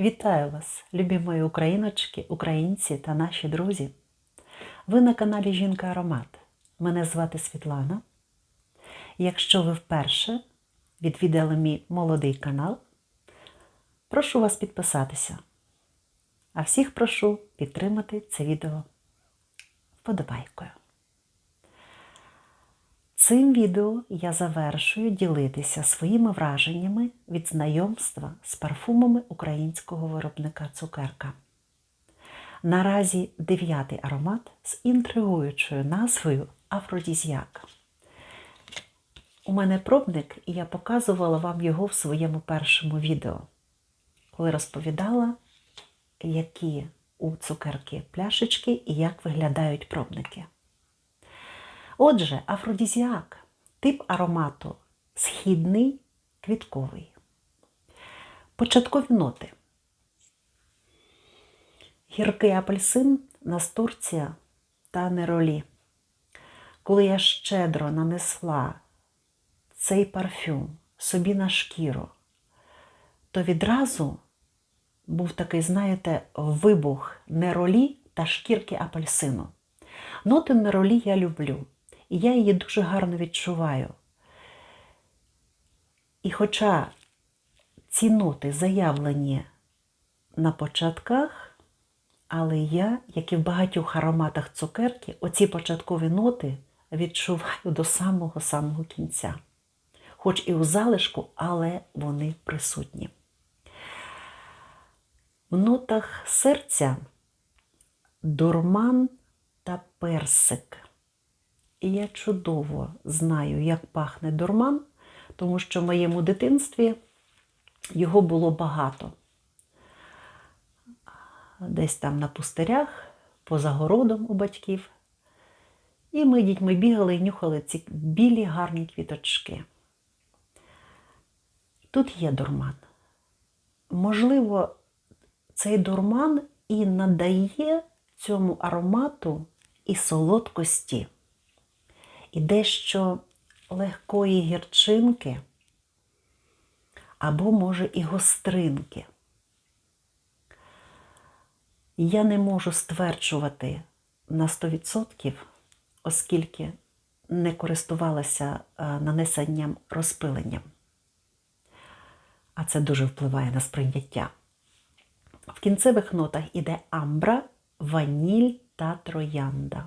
Вітаю вас, любі мої україночки, українці та наші друзі. Ви на каналі Жінка Аромат. Мене звати Світлана. Якщо ви вперше відвідали мій молодий канал, прошу вас підписатися. А всіх прошу підтримати це відео вподобайкою. Цим відео я завершую ділитися своїми враженнями від знайомства з парфумами українського виробника цукерка. Наразі дев'ятий аромат з інтригуючою назвою Афродізіак. У мене пробник, і я показувала вам його в своєму першому відео, коли розповідала, які у цукерки пляшечки і як виглядають пробники. Отже, афродізіак тип аромату східний квітковий. Початкові ноти. Гіркий апельсин, настурція та неролі. Коли я щедро нанесла цей парфюм собі на шкіру, то відразу був такий, знаєте, вибух неролі та шкірки апельсину. Ноти неролі я люблю. І я її дуже гарно відчуваю. І хоча ці ноти заявлені на початках, але я, як і в багатьох ароматах цукерки, оці початкові ноти відчуваю до самого-самого кінця. Хоч і у залишку, але вони присутні. В нотах серця дурман та персик. І я чудово знаю, як пахне дурман, тому що в моєму дитинстві його було багато. Десь там на пустирях, поза городом у батьків. І ми дітьми бігали і нюхали ці білі гарні квіточки. Тут є дурман. Можливо, цей дурман і надає цьому аромату і солодкості і дещо легкої гірчинки, або, може, і гостринки. Я не можу стверджувати на 100%, оскільки не користувалася нанесенням розпиленням. А це дуже впливає на сприйняття. В кінцевих нотах іде амбра, ваніль та троянда.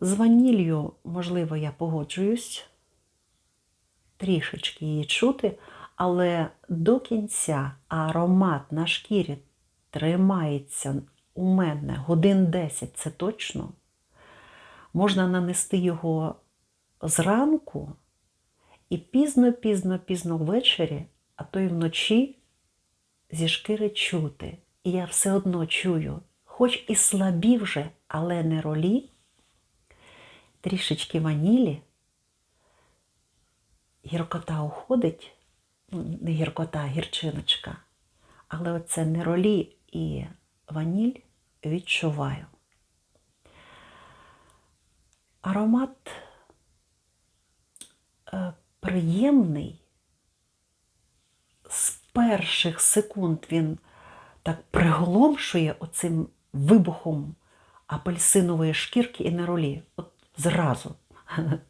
З ваніллю, можливо, я погоджуюсь, трішечки її чути, але до кінця аромат на шкірі тримається у мене годин 10, це точно. Можна нанести його зранку і пізно-пізно-пізно ввечері, а то й вночі зі шкіри чути. І я все одно чую, хоч і слабі вже, але не ролі трішечки ванілі, гіркота уходить, ну, не гіркота, а гірчиночка, але оце неролі і ваніль відчуваю. Аромат е, приємний, з перших секунд він так приголомшує оцим вибухом апельсинової шкірки і неролі. От зразу.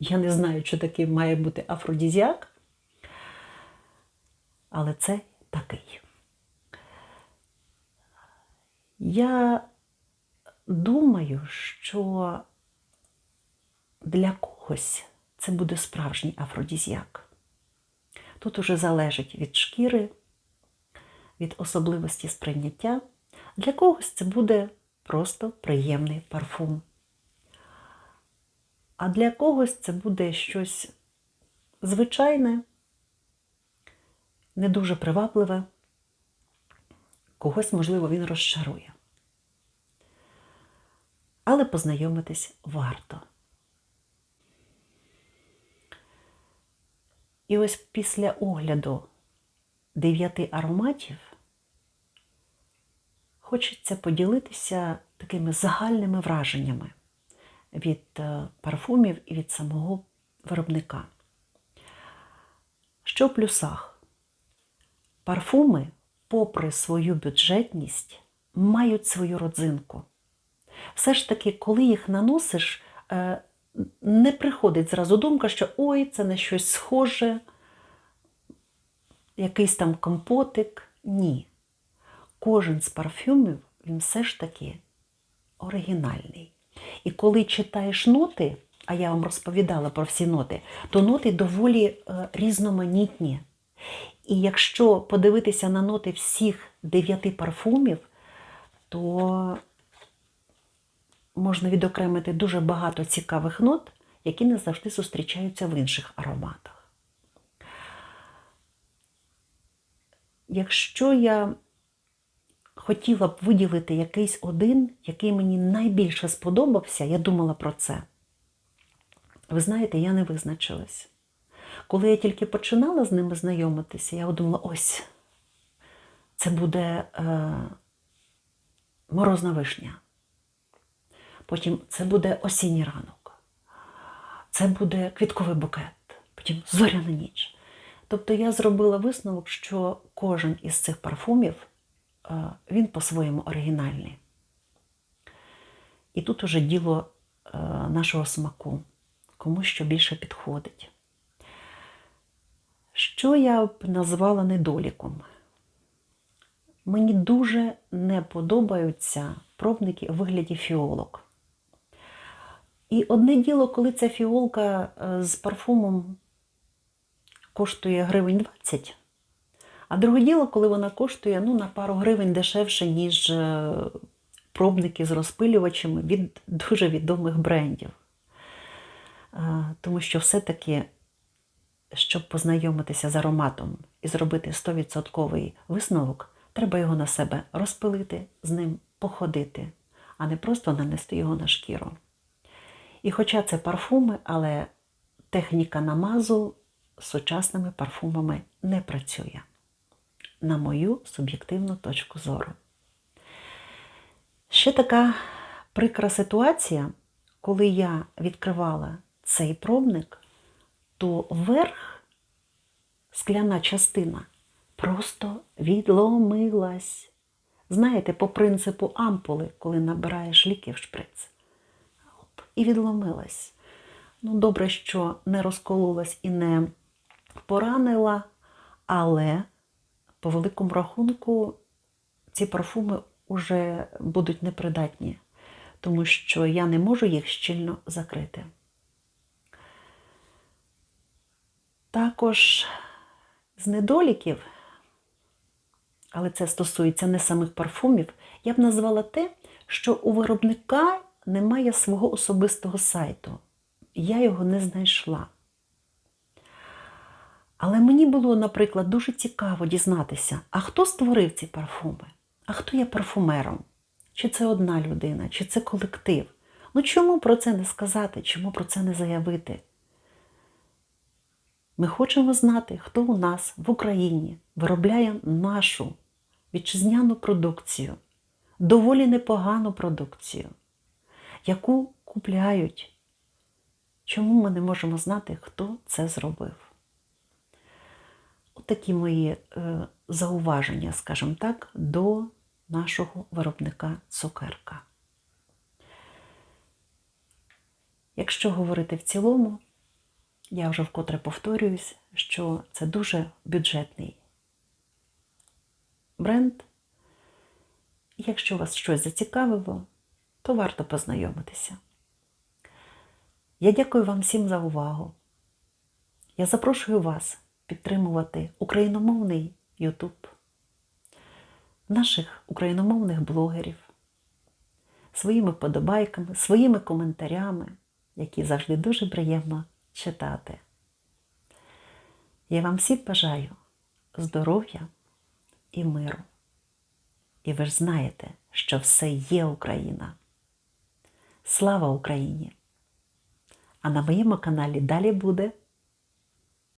Я не знаю, що такий має бути афродізіак, але це такий. Я думаю, що для когось це буде справжній афродізіак. Тут уже залежить від шкіри, від особливості сприйняття. Для когось це буде просто приємний парфум. А для когось це буде щось звичайне, не дуже привабливе, когось, можливо, він розчарує. Але познайомитись варто. І ось після огляду дев'яти ароматів хочеться поділитися такими загальними враженнями від е, парфумів і від самого виробника. Що в плюсах? Парфуми попри свою бюджетність, мають свою родзинку. Все ж таки, коли їх наносиш, е, не приходить зразу думка, що ой, це на щось схоже, якийсь там компотик. Ні. Кожен з парфюмів, він все ж таки оригінальний. І коли читаєш ноти, а я вам розповідала про всі ноти, то ноти доволі е, різноманітні. І якщо подивитися на ноти всіх дев'яти парфумів, то можна відокремити дуже багато цікавих нот, які не завжди зустрічаються в інших ароматах. Якщо я хотіла б виділити якийсь один, який мені найбільше сподобався, я думала про це. Ви знаєте, я не визначилась. Коли я тільки починала з ними знайомитися, я думала, ось, це буде е, морозна вишня. Потім це буде осінній ранок, це буде квітковий букет, потім зоряна ніч. Тобто я зробила висновок, що кожен із цих парфумів він по-своєму оригінальний. І тут уже діло е, нашого смаку, кому що більше підходить. Що я б назвала недоліком? Мені дуже не подобаються пробники у вигляді фіолок. І одне діло, коли ця фіолка е, з парфумом коштує гривень 20, а друге діло, коли вона коштує ну, на пару гривень дешевше, ніж е, пробники з розпилювачами від дуже відомих брендів. Е, Тому що все-таки, щоб познайомитися з ароматом і зробити 100% висновок, треба його на себе розпилити, з ним походити, а не просто нанести його на шкіру. І хоча це парфуми, але техніка намазу сучасними парфумами не працює, на мою суб'єктивну точку зору. Ще така прикра ситуація, коли я відкривала цей пробник, то верх, скляна частина, просто відломилась. Знаєте, по принципу ампули, коли набираєш ліки в шприц. Оп, і відломилась. Ну, добре, що не розкололась і не поранила, але по великому рахунку ці парфуми вже будуть непридатні, тому що я не можу їх щільно закрити. Також з недоліків, але це стосується не самих парфумів, я б назвала те, що у виробника немає свого особистого сайту. Я його не знайшла. Але мені було, наприклад, дуже цікаво дізнатися, а хто створив ці парфуми? А хто є парфумером? Чи це одна людина, чи це колектив? Ну чому про це не сказати, чому про це не заявити? Ми хочемо знати, хто у нас в Україні виробляє нашу вітчизняну продукцію, доволі непогану продукцію, яку купляють. Чому ми не можемо знати, хто це зробив? Отакі мої е, зауваження, скажімо так, до нашого виробника цукерка. Якщо говорити в цілому, я вже вкотре повторююсь, що це дуже бюджетний бренд. Якщо вас щось зацікавило, то варто познайомитися. Я дякую вам всім за увагу. Я запрошую вас підтримувати україномовний YouTube, наших україномовних блогерів, своїми подобайками, своїми коментарями, які завжди дуже приємно читати. Я вам всім бажаю здоров'я і миру. І ви ж знаєте, що все є Україна. Слава Україні! А на моєму каналі далі буде